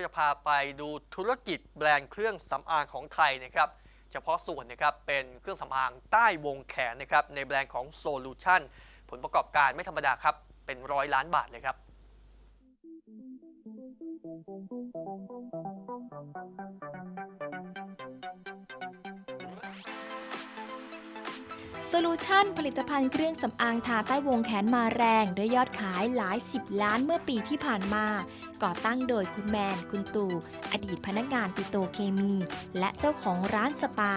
ก็จะพาไปดูธุรกิจแบรนด์เครื่องสำอางของไทยนะครับ เฉพาะส่วนนะครับเป็นเครื่องสำอางใต้วงแขนนะครับในแบรนด์ของ Solution ผลประกอบการไม่ธรรมดาครับ เป็นร้อยล้านบาทเลยครับ โซลูชันผลิตภัณฑ์เครื่องสำอางทาใต้วงแขนมาแรง ด้วยยอดขายหลายสิบล้านเมื่อปีที่ผ่านมา ก่อตั้งโดยคุณแมน คุณตู่ อดีตพนักงานปิโตเคมี และเจ้าของร้านสปา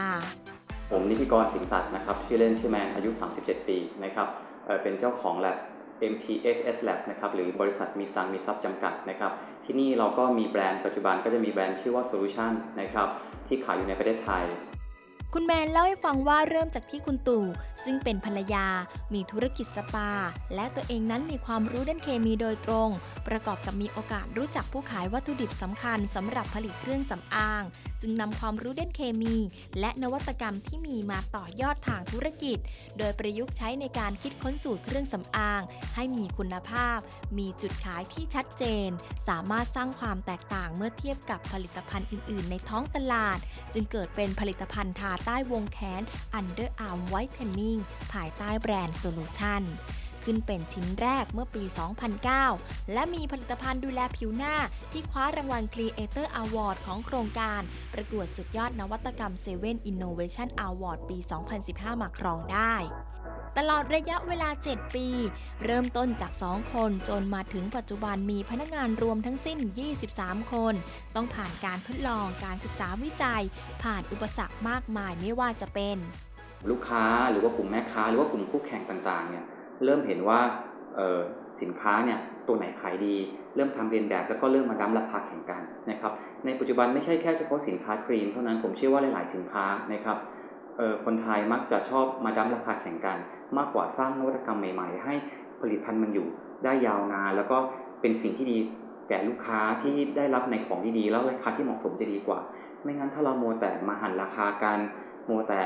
ผมนิติกรสิงห์สัตว์นะครับ ชื่อเล่นชื่อแมน อายุ 37 ปีนะครับเเป็นเจ้าของ lab MTSS Lab นะครับหรือบริษัทมีสตังค์มีทรัพย์จำกัดนะครับที่นี่เราก็มีแบรนด์ปัจจุบันก็จะมีแบรนด์ชื่อว่า Solution นะครับที่ขายอยู่ในประเทศไทย คุณแมนเล่าให้ฟังว่าเริ่มจากที่คุณตู่ ซึ่งเป็นภรรยา มีธุรกิจสปา และตัวเองนั้นมีความรู้ด้านเคมีโดยตรง ประกอบกับมีโอกาสรู้จักผู้ขายวัตถุดิบสำคัญสำหรับผลิตเครื่องสำอาง จึงนำความรู้ด้านเคมี และนวัตกรรมที่มีมาต่อยอดทางธุรกิจ โดยประยุกต์ใช้ในการคิดค้นสูตรเครื่องสำอาง ให้มีคุณภาพ มีจุดขายที่ชัดเจน สามารถสร้างความแตกต่างเมื่อเทียบกับผลิตภัณฑ์อื่น ๆ ในท้องตลาด จึงเกิดเป็นผลิตภัณฑ์ทาใต้วงแขน Under Arm Whitening ภายใต้แบรนด์ Solution ขึ้นเป็นชิ้นแรกเมื่อปี 2009 และมีผลิตภัณฑ์ดูแลผิวหน้าที่คว้ารางวัล Creator Award ของโครงการ ประกวดสุดยอดนวัตกรรม 7 Innovation Award ปี 2015 มาครองได้ตลอดระยะเวลา 7 ปี เริ่มต้นจาก 2 คนจนมาถึงปัจจุบันมีพนักงานรวมทั้งสิ้น 23 คน ต้องผ่านการทดลองการศึกษาวิจัย ผ่านอุปสรรคมากมายไม่ว่าจะเป็น ลูกค้าหรือว่ากลุ่มแม่ค้า หรือว่ากลุ่มคู่แข่งต่างๆเนี่ย เริ่มเห็นว่าสินค้าเนี่ยตัวไหนขายดี เริ่มทำเรียนแบบแล้วก็เริ่มมาดั้มราคาแข่งกันนะครับในปัจจุบันไม่ใช่แค่เฉพาะสินค้าครีมเท่านั้นผมเชื่อว่าหลาย ๆ สินค้านะครับคนไทยมักจะชอบมาดั้มราคาแข่งกัน มากกว่าสร้างนวัตกรรมใหม่ ๆ ให้ผลิตภัณฑ์มันอยู่ได้ยาวนานแล้วก็เป็นสิ่งที่ดีแก่ลูกค้าที่ได้รับในของที่ดีแล้วราคาที่เหมาะสมจะดีกว่า ไม่งั้นถ้าเราโมวแต่มาหันราคากันมัวแต่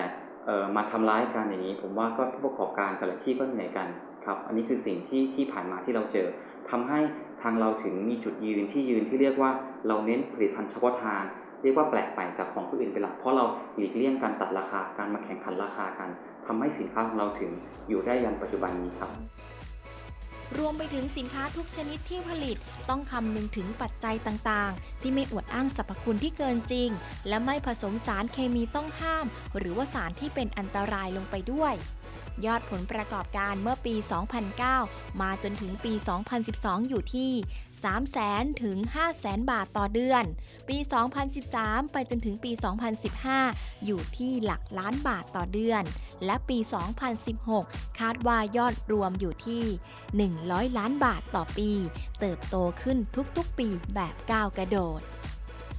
มาทำร้ายกันอย่างนี้ ผมว่าก็ผู้ประกอบการแต่ละที่ก็เหนื่อยกันครับอันนี้คือสิ่งที่ที่ผ่านมาที่เราเจอทำให้ทางเราถึงมีจุดยืนที่ยืนที่เรียกว่าเราเน้นผลิตภัณฑ์เฉพาะทางเรียกว่าแปลกใหม่จากของผู้อื่นเป็นหลักเพราะเราหลีกเลี่ยงการตัดราคาการมาแข่งขันราคากันทำให้สินค้าของเราถึงอยู่ได้ยันปัจจุบันนี้ครับ รวมไปถึงสินค้าทุกชนิดที่ผลิต ต้องคำนึงถึงปัจจัยต่างๆ ที่ไม่อวดอ้างสรรพคุณที่เกินจริง และไม่ผสมสารเคมีต้องห้าม หรือว่าสารที่เป็นอันตรายลงไปด้วย ยอดผลประกอบการเมื่อปี 2009 มาจนถึงปี 2012 อยู่ที่ 300,000 ถึง 500,000 บาทต่อเดือน ปี 2013 ไปจนถึงปี 2015 อยู่ที่หลักล้านบาทต่อเดือน และปี 2016 คาดว่ายอดรวมอยู่ที่ 100 ล้านบาทต่อปี เติบโตขึ้นทุกๆ ปีแบบก้าวกระโดด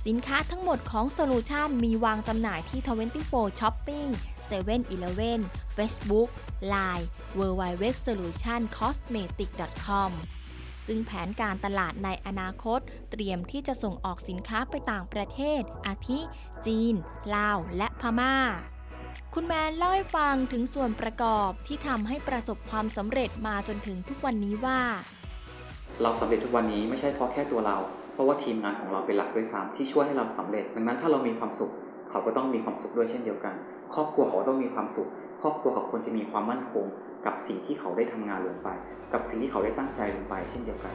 สินค้าทั้งหมดของ Solution มีวางจำหน่ายที่ 24 Shopping 7-Eleven Facebook Line w w w s o l u t i o n c o s m e t i c c o m ซึ่งแผนการตลาดในอนาคต เตรียมที่จะส่งออกสินค้าไปต่างประเทศ อาทิ จีน ลาว และพม่า คุณแมนเล่าให้ฟังถึงส่วนประกอบที่ทำให้ประสบความสำเร็จมาจนถึงทุกวันนี้ว่า เราสำเร็จทุกวันนี้ไม่ใช่เพราะแค่ตัวเรา เพราะว่าทีมงานของเราเป็นหลักด้วยซ้ำที่ช่วยให้เราสำเร็จ ดังนั้นถ้าเรามีความสุข เขาก็ต้องมีความสุขด้วยเช่นเดียวกัน ครอบครัวเขาต้องมีความสุข ครอบครัวเขาควรจะมีความมั่นคง กับสิ่งที่เขาได้ทำงานลงไป กับสิ่งที่เขาได้ตั้งใจลงไปเช่นเดียวกัน